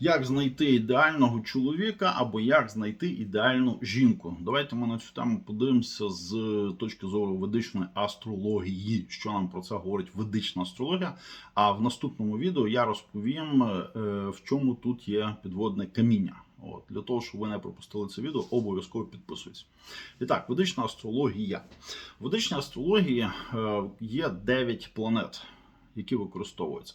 Як знайти ідеального чоловіка або як знайти ідеальну жінку? Давайте ми на цю тему подивимося з точки зору ведичної астрології. Що нам про це говорить ведична астрологія? А в наступному відео я розповім, е, в чому тут є підводне каміння. От для того, щоб ви не пропустили це відео, обов'язково підписуйтесь. І так, ведична астрологія. В ведичній астрології е, є 9 планет, які використовуються.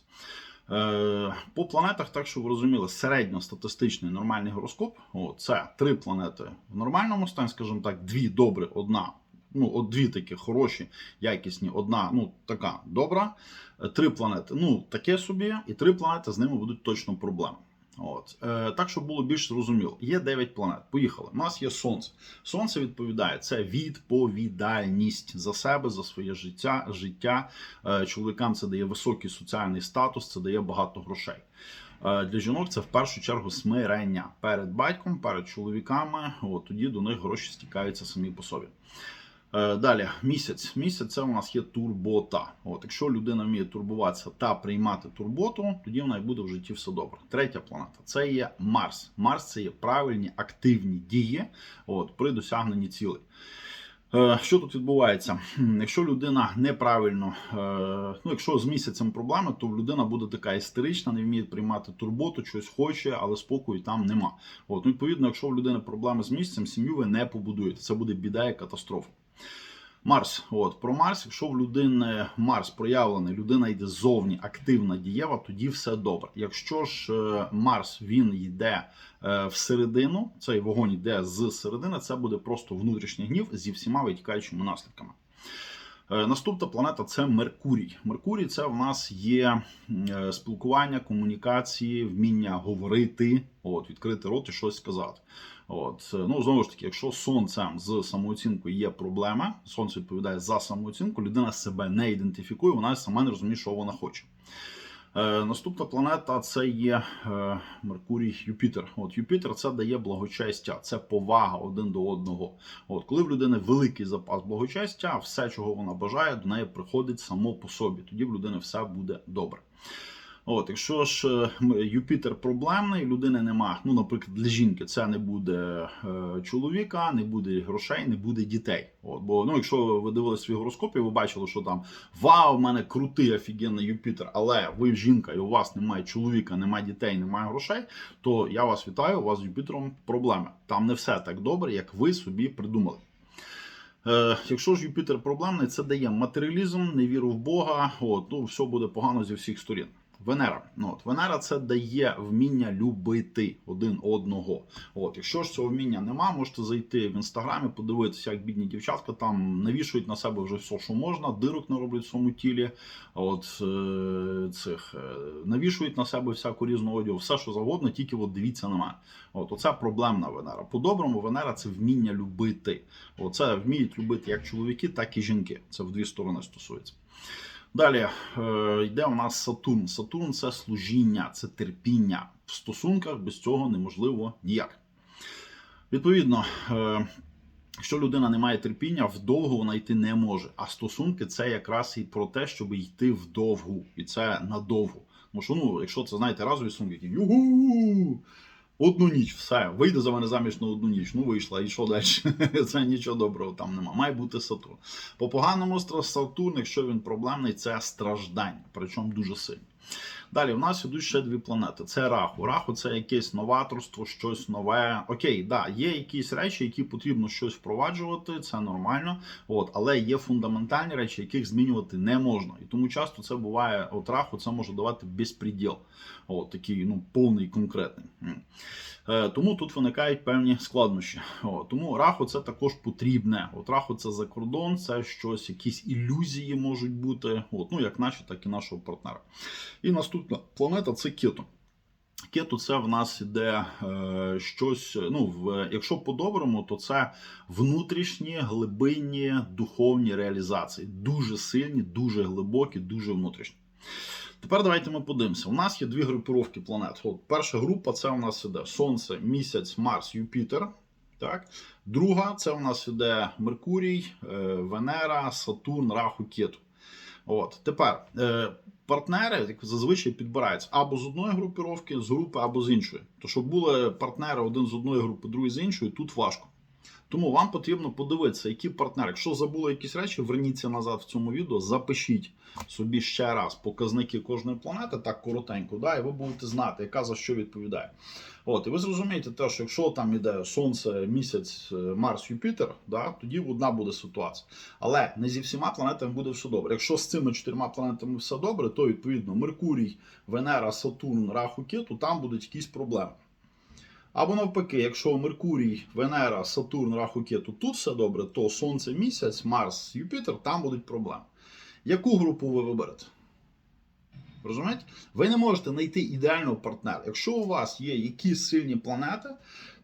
Е, По планетах, так що ви розуміли, середньостатистичний нормальний гороскоп о, це три планети в нормальному стані, скажімо так, дві добре, одна. Ну, от дві такі хороші, якісні, одна, ну така добра. Е, Три планети. Ну, таке собі, і три планети з ними будуть точно проблеми. От. Е, так, щоб було більш зрозуміло. Є 9 планет. Поїхали. У нас є Сонце. Сонце відповідає це відповідальність за себе, за своє життя. життя. Е, чоловікам це дає високий соціальний статус, це дає багато грошей. Е, Для жінок це в першу чергу смирення перед батьком, перед чоловіками. От тоді до них гроші стікаються самі по собі. Е, Далі місяць. Місяць це у нас є турбота. От, якщо людина вміє турбуватися та приймати турботу, тоді в неї буде в житті все добре. Третя планета це є Марс. Марс це є правильні активні дії от, при досягненні цілей. Е, Що тут відбувається? Якщо людина неправильно, е, ну якщо з місяцем проблеми, то людина буде така істерична, не вміє приймати турботу, щось хоче, але спокою там нема. От, відповідно, якщо в людини проблеми з місяцем, сім'ю ви не побудуєте. Це буде біда і катастрофа. Марс, от про Марс, якщо в людини Марс проявлений, людина йде ззовні, активна, дієва, тоді все добре. Якщо ж е, Марс він йде е, всередину, цей вогонь йде з середини, це буде просто внутрішній гнів зі всіма витікаючими наслідками. Е, Наступна планета це Меркурій. Меркурій це в нас є е, спілкування, комунікації, вміння говорити, от, відкрити рот і щось сказати. От, е, ну знову ж таки, якщо сонцем з самооцінкою є проблема, сонце відповідає за самооцінку, людина себе не ідентифікує, вона сама не розуміє, що вона хоче. Е, наступна планета це є е, Меркурій Юпітер. От Юпітер це дає благочестя, це повага один до одного. От коли в людини великий запас благочестя, все, чого вона бажає, до неї приходить само по собі. Тоді в людини все буде добре. От, якщо ж е, Юпітер проблемний, людини нема. Ну, наприклад, для жінки це не буде е, чоловіка, не буде грошей, не буде дітей. От, бо ну, якщо ви дивилися свій гороскоп і ви бачили, що там вау, в мене крутий офігенний Юпітер, але ви жінка, і у вас немає чоловіка, немає дітей, немає грошей, то я вас вітаю, у вас з Юпітером проблеми. Там не все так добре, як ви собі придумали. Е, якщо ж Юпітер проблемний, це дає матеріалізм, невіру в Бога, от, ну, все буде погано зі всіх сторін. Венера. Ну, от, Венера це дає вміння любити один одного. От, якщо ж цього вміння нема, можете зайти в інстаграмі, подивитися, як бідні дівчатка там навішують на себе вже все, що можна, дирок не роблять в своєму тілі, от, е, цих, е, навішують на себе всяку різну одягу, все, що завгодно, тільки от дивіться на мене. От, оце проблемна Венера. По-доброму, Венера це вміння любити. Оце вміють любити як чоловіки, так і жінки. Це в дві сторони стосується. Далі е, йде у нас Сатурн. Сатурн це служіння, це терпіння. В стосунках без цього неможливо ніяк. Відповідно, е, якщо людина не має терпіння, вдовго вона йти не може. А стосунки це якраз і про те, щоб йти вдовгу. І це надовго. Тому що, ну, якщо це, знаєте, разові стосунки, які югу, одну ніч, все, вийде за мене заміж на одну ніч. Ну, вийшла, і що далі? Це нічого доброго там нема. Має бути Сатурн. По поганому Сатурн, якщо він проблемний, це страждання, причому дуже сильно. Далі, в нас ідуть ще дві планети. Це Раху. Раху це якесь новаторство, щось нове. Окей, да, є якісь речі, які потрібно щось впроваджувати, це нормально. От, але є фундаментальні речі, яких змінювати не можна. І тому часто це буває, от Раху це може давати безпреділ. От такий, ну, повний конкретний. Е, Тому тут виникають певні складнощі. О, тому раху це також потрібне. От раху це за кордон, це щось, якісь ілюзії можуть бути, от, ну як наші, так і нашого партнера. І наступна планета це Кету. Кету це в нас іде е, щось. Ну, в, якщо по-доброму, то це внутрішні глибинні духовні реалізації. Дуже сильні, дуже глибокі, дуже внутрішні. Тепер давайте ми подивимося. У нас є дві групіровки планет. От перша група це у нас іде Сонце, місяць, Марс, Юпітер. Так? Друга це у нас іде Меркурій, е, Венера, Сатурн, Раху, Кету. От. Тепер, е, партнери як зазвичай підбираються або з одної групіровки, з групи, або з іншої. То щоб були партнери один з одної групи, другий з іншої, тут важко. Тому вам потрібно подивитися, які партнери. Якщо забули якісь речі, верніться назад в цьому відео, запишіть собі ще раз показники кожної планети, так коротенько, да, і ви будете знати, яка за що відповідає. От, і ви зрозумієте те, що якщо там іде Сонце, місяць, е, Марс, Юпітер, да, тоді одна буде ситуація. Але не зі всіма планетами буде все добре. Якщо з цими чотирма планетами все добре, то відповідно Меркурій, Венера, Сатурн, Раху, Кету, там будуть якісь проблеми. Або навпаки, якщо Меркурій, Венера, Сатурн, Раху, Кету тут все добре, то Сонце, місяць, Марс, Юпітер, там будуть проблеми. Яку групу ви виберете? Розумієте? Ви не можете знайти ідеального партнера. Якщо у вас є якісь сильні планети,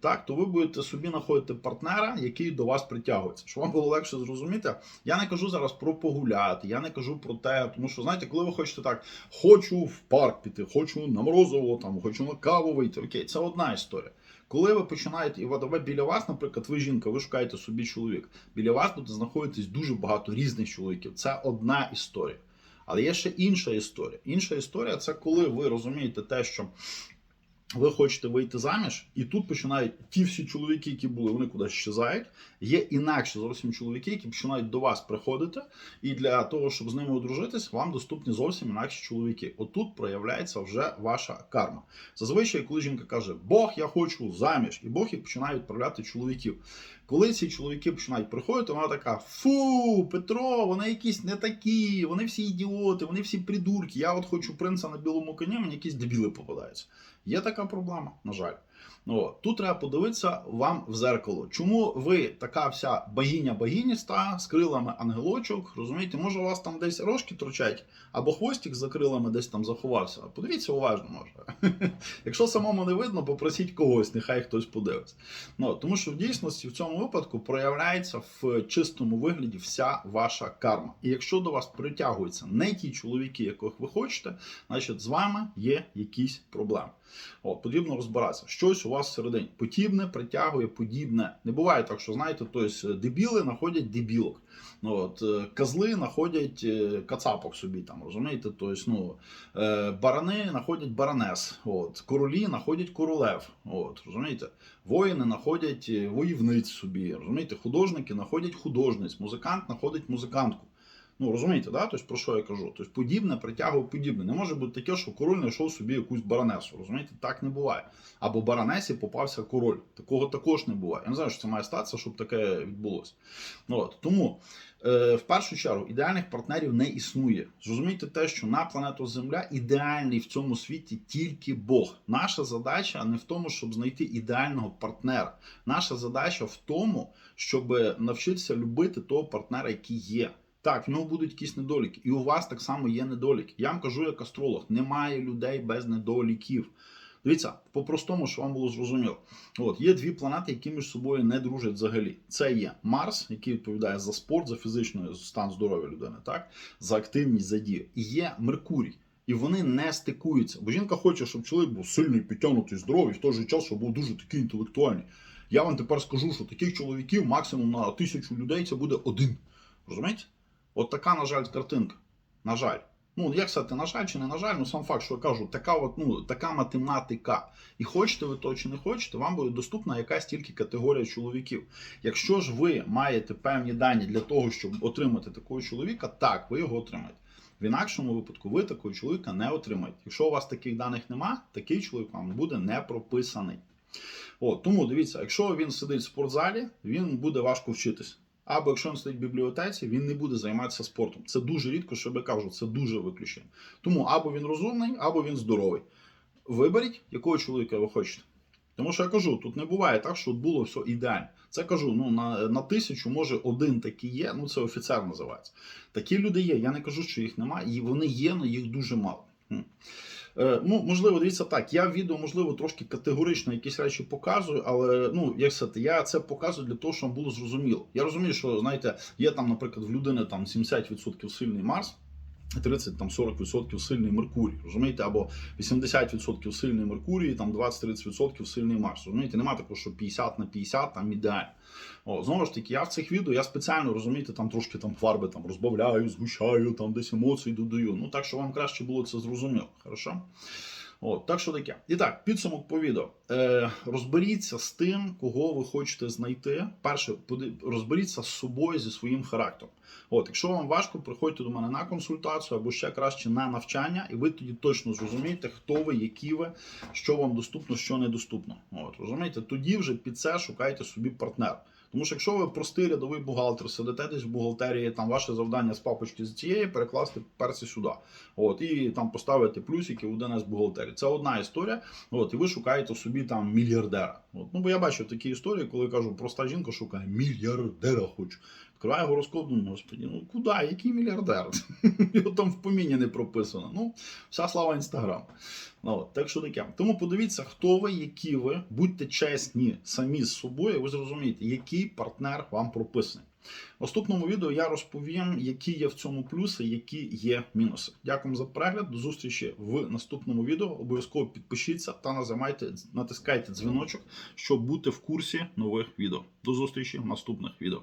так, то ви будете собі знаходити партнера, який до вас притягується. Щоб вам було легше зрозуміти, я не кажу зараз про погуляти, я не кажу про те, тому що знаєте, коли ви хочете так, хочу в парк піти, хочу на морозиво, там, хочу на каву вийти. Окей, це одна історія. Коли ви починаєте, і ви біля вас, наприклад, ви жінка, ви шукаєте собі чоловік. Біля вас буде знаходитись дуже багато різних чоловіків. Це одна історія. Але є ще інша історія. Інша історія це коли ви розумієте те, що ви хочете вийти заміж, і тут починають ті всі чоловіки, які були, вони кудись щезають. Є інакші зовсім чоловіки, які починають до вас приходити, і для того, щоб з ними одружитись, вам доступні зовсім інакші чоловіки. Отут проявляється вже ваша карма. Зазвичай, коли жінка каже, Бог, я хочу заміж, і Бог їх починає відправляти чоловіків. Коли ці чоловіки починають приходити, вона така: Фу, Петро, вони якісь не такі, вони всі ідіоти, вони всі придурки. Я от хочу принца на білому коні, мені якісь дебіли попадаються. Є така проблема, на жаль. Ну. Тут треба подивитися вам в зеркало. Чому ви така вся богиня богиніста з крилами ангелочок? Розумієте, може у вас там десь рожки торчать, або хвостик за крилами десь там заховався. Подивіться уважно, може. Якщо самому не видно, попросіть когось, нехай хтось подивиться. Ну, тому що в дійсності в цьому випадку проявляється в чистому вигляді вся ваша карма. І якщо до вас притягуються не ті чоловіки, яких ви хочете, значить з вами є якісь проблеми. От, потрібно розбиратися. Щось у вас всередині. Подібне притягує подібне. Не буває так, що знаєте, тобто дебіли знаходять дебілок. Ну, от, е, Козли знаходять е, кацапок собі там, розумієте? Тобто, ну, барани знаходять баранес, от, королі знаходять королев. От, розумієте? Воїни знаходять воївниць собі. Розумієте? Художники знаходять художниць, музикант знаходить музикантку. Ну, розумієте, да? тобто, про що я кажу? Тобто, подібне притягує подібне. Не може бути таке, що король знайшов собі якусь баранесу. Розумієте, так не буває. Або баранесі попався король. Такого також не буває. Я не знаю, що це має статися, щоб таке відбулося. Ну, от. Тому, е, в першу чергу, ідеальних партнерів не існує. Зрозумійте те, що на планету Земля ідеальний в цьому світі тільки Бог. Наша задача не в тому, щоб знайти ідеального партнера. Наша задача в тому, щоб навчитися любити того партнера, який є. Так, в нього будуть якісь недоліки. І у вас так само є недоліки. Я вам кажу, як астролог, немає людей без недоліків. Дивіться, по-простому, що вам було зрозуміло. От, є дві планети, які між собою не дружать взагалі. Це є Марс, який відповідає за спорт, за фізичний стан здоров'я людини, так? за активність, за дію. І є Меркурій. І вони не стикуються. Бо жінка хоче, щоб чоловік був сильний, підтягнутий, здоровий, в той же час, щоб був дуже такий інтелектуальний. Я вам тепер скажу, що таких чоловіків максимум на тисячу людей це буде один. Розумієте? От така, на жаль, картинка. На жаль. Ну, як сказати, на жаль чи не на жаль, ну сам факт, що я кажу, така от, ну, така математика. І хочете ви то чи не хочете, вам буде доступна якась тільки категорія чоловіків. Якщо ж ви маєте певні дані для того, щоб отримати такого чоловіка, так, ви його отримаєте. В інакшому випадку ви такого чоловіка не отримаєте. Якщо у вас таких даних нема, такий чоловік вам буде не прописаний. От, тому дивіться, якщо він сидить в спортзалі, він буде важко вчитись. Або якщо він сидить в бібліотеці, він не буде займатися спортом. Це дуже рідко, що я кажу, це дуже виключення. Тому або він розумний, або він здоровий. Виберіть, якого чоловіка ви хочете. Тому що я кажу, тут не буває так, що було все ідеально. Це кажу, ну на, на тисячу, може, один такий є, ну це офіцер називається. Такі люди є. Я не кажу, що їх немає, і вони є, але їх дуже мало. Е, ну, можливо, дивіться так. Я відео, можливо, трошки категорично якісь речі показую, але ну, як сказати, я це показую для того, щоб було зрозуміло. Я розумію, що знаєте, є там, наприклад, в людини там 70% сильний Марс. 30 там 40% сильний Меркурій, розумієте, або 80% сильний Меркурій, там 20-30% сильний Марс. Розумієте, немає такого, що 50 на 50 там ідеально. О, знову ж таки, я в цих відео я спеціально розумієте, там трошки там фарби там розбавляю, згущаю, там десь емоції додаю. Ну так що вам краще було це зрозуміло. Хорошо? От, так що таке. І так, підсумок по відео. Е, розберіться з тим, кого ви хочете знайти. Перше, розберіться з собою зі своїм характером. От, якщо вам важко, приходьте до мене на консультацію або ще краще на навчання, і ви тоді точно зрозумієте, хто ви, які ви, що вам доступно, що недоступно. От, розумієте, тоді вже під це шукайте собі партнера. Тому що якщо ви простий рядовий бухгалтер, сидите десь в бухгалтерії, там ваше завдання з папочки з цієї перекласти перси сюди. От, і там поставити плюсики у ДНС бухгалтерії. Це одна історія. От, і ви шукаєте собі там мільярдера. От, ну, бо я бачив такі історії, коли кажу, проста жінка шукає мільярдера хочу. Відкриваю гороскоп, думаю, господі, ну куди? Який мільярдер? Його там в поміні не прописано. Ну, вся слава інстаграм. Ну, так що таке. Тому подивіться, хто ви, які ви, будьте чесні самі з собою, ви зрозумієте, який партнер вам прописаний. В наступному відео я розповім, які є в цьому плюси, які є мінуси. Дякую за перегляд. До зустрічі в наступному відео. Обов'язково підпишіться та назимайте, натискайте дзвіночок, щоб бути в курсі нових відео. До зустрічі в наступних відео.